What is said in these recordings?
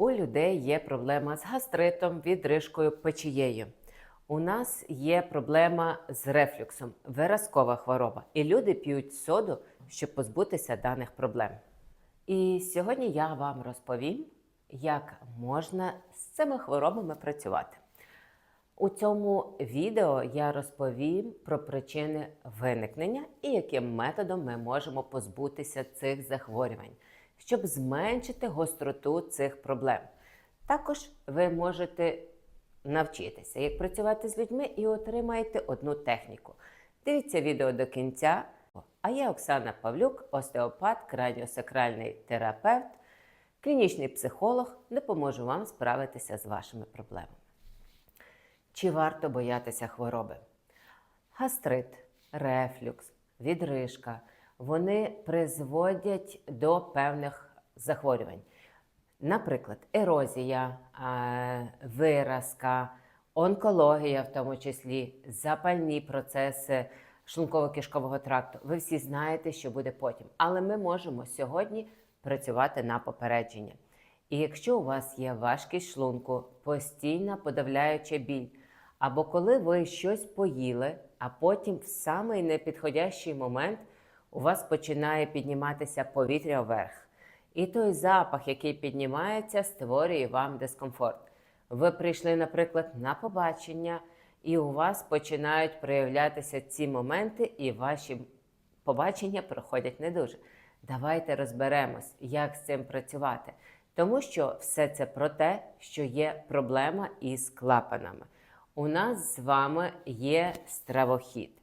У людей є проблема з гастритом, відрижкою, печією. У нас є проблема з рефлюксом, виразкова хвороба. І люди п'ють соду, щоб позбутися даних проблем. І сьогодні я вам розповім, як можна з цими хворобами працювати. У цьому відео я розповім про причини виникнення і яким методом ми можемо позбутися цих захворювань, щоб зменшити гостроту цих проблем. Також ви можете навчитися, як працювати з людьми, і отримаєте одну техніку. Дивіться відео до кінця. А я Оксана Павлюк, остеопат, краніосакральний терапевт, клінічний психолог, допоможу вам справитися з вашими проблемами. Чи варто боятися хвороби? Гастрит, рефлюкс, відрижка вони призводять до певних захворювань. Наприклад, ерозія, е, виразка, онкологія, в тому числі, запальні процеси шлунково-кишкового тракту. Ви всі знаєте, що буде потім. Але ми можемо сьогодні працювати на попередження. І якщо у вас є важкість шлунку, постійна подавляюча біль, або коли ви щось поїли, а потім в самий непідходящий момент у вас починає підніматися повітря вверх. І той запах, який піднімається, створює вам дискомфорт. Ви прийшли, наприклад, на побачення, і у вас починають проявлятися ці моменти, і ваші побачення проходять не дуже. Давайте розберемось, як з цим працювати. Тому що все це про те, що є проблема із клапанами. У нас з вами є стравохід.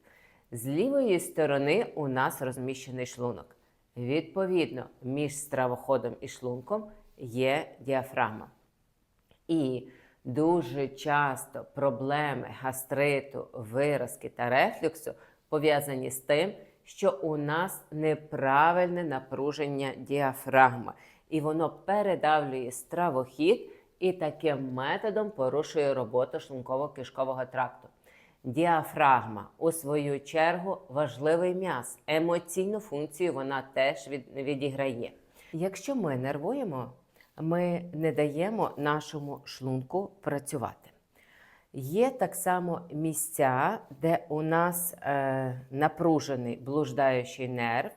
З лівої сторони у нас розміщений шлунок. Відповідно, між стравоходом і шлунком є діафрагма. І дуже часто проблеми гастриту, виразки та рефлюксу пов'язані з тим, що у нас неправильне напруження діафрагми, і воно передавлює стравохід і таким методом порушує роботу шлунково-кишкового тракту. Діафрагма, у свою чергу, важливий м'яз. Емоційну функцію вона теж відіграє. Якщо ми нервуємо, ми не даємо нашому шлунку працювати. Є так само місця, де у нас е, напружений блуждаючий нерв,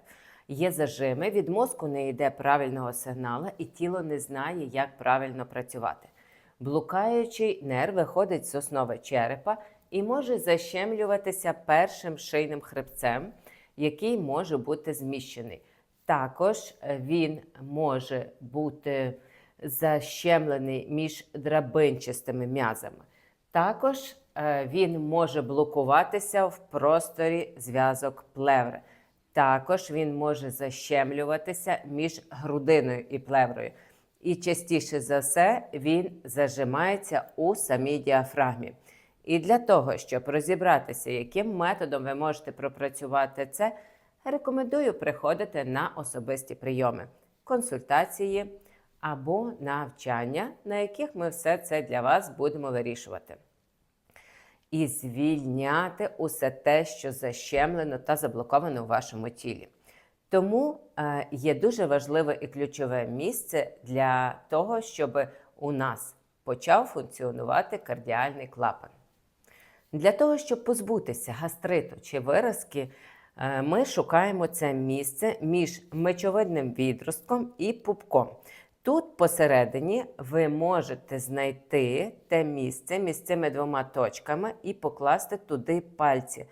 є зажими, від мозку не йде правильного сигналу, і тіло не знає, як правильно працювати. Блукаючий нерв виходить з основи черепа і може защемлюватися першим шийним хребцем, який може бути зміщений. Також е, він може бути защемлений між драбинчастими м'язами. Також е, він може блокуватися в просторі зв'язок плеври. Також він може защемлюватися між грудиною і плеврою. І частіше за все він зажимається у самій діафрагмі. І для того, щоб розібратися, яким методом ви можете пропрацювати це, рекомендую приходити на особисті прийоми, консультації або навчання, на яких ми все це для вас будемо вирішувати. І звільняти усе те, що защемлено та заблоковано у вашому тілі. Тому е, є дуже важливе і ключове місце для того, щоб у нас почав функціонувати кардіальний клапан. Для того, щоб позбутися гастриту чи виразки, е, ми шукаємо це місце між мечовидним відростком і пупком. Тут посередині ви можете знайти те місце між цими двома точками і покласти туди пальці.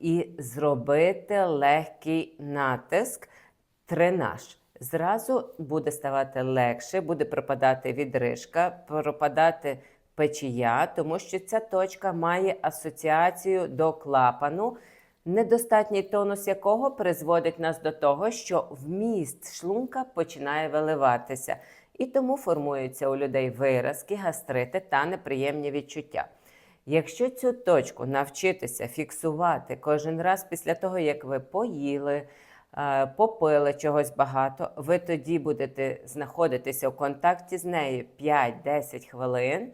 І зробити легкий натиск, тренаж. Зразу буде ставати легше, буде пропадати відрижка, пропадати печія, тому що ця точка має асоціацію до клапану, недостатній тонус якого призводить нас до того, що вміст шлунка починає виливатися, і тому формуються у людей виразки, гастрити та неприємні відчуття. Якщо цю точку навчитися фіксувати кожен раз після того, як ви поїли, е, попили чогось багато, ви тоді будете знаходитися в контакті з нею 5-10 хвилин,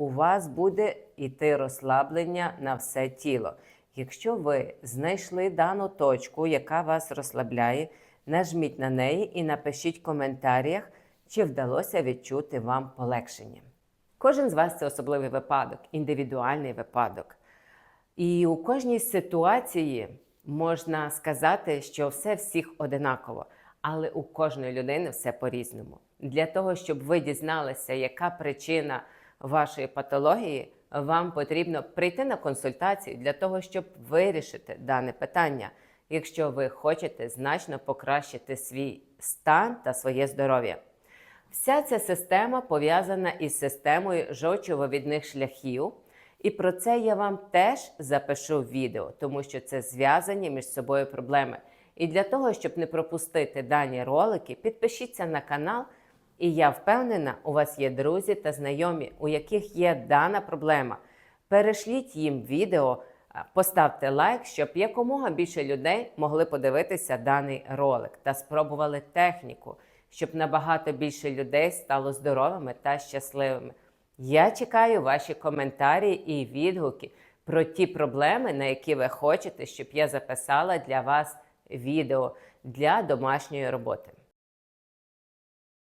у вас буде йти розслаблення на все тіло. Якщо ви знайшли дану точку, яка вас розслабляє, нажміть на неї і напишіть в коментарях, чи вдалося відчути вам полегшення. Кожен з вас це особливий випадок, індивідуальний випадок. І у кожній ситуації можна сказати, що все всіх одинаково, але у кожної людини все по-різному. Для того, щоб ви дізналися, яка причина вашої патології, вам потрібно прийти на консультацію для того, щоб вирішити дане питання, якщо ви хочете значно покращити свій стан та своє здоров'я. Вся ця система пов'язана із системою жовчовивідних шляхів, і про це я вам теж запишу відео, тому що це зв'язані між собою проблеми. І для того, щоб не пропустити дані ролики, підпишіться на канал, і я впевнена, у вас є друзі та знайомі, у яких є дана проблема. Перешліть їм відео, поставте лайк, щоб якомога більше людей могли подивитися даний ролик та спробували техніку, щоб набагато більше людей стало здоровими та щасливими. Я чекаю ваші коментарі і відгуки про ті проблеми, на які ви хочете, щоб я записала для вас відео для домашньої роботи.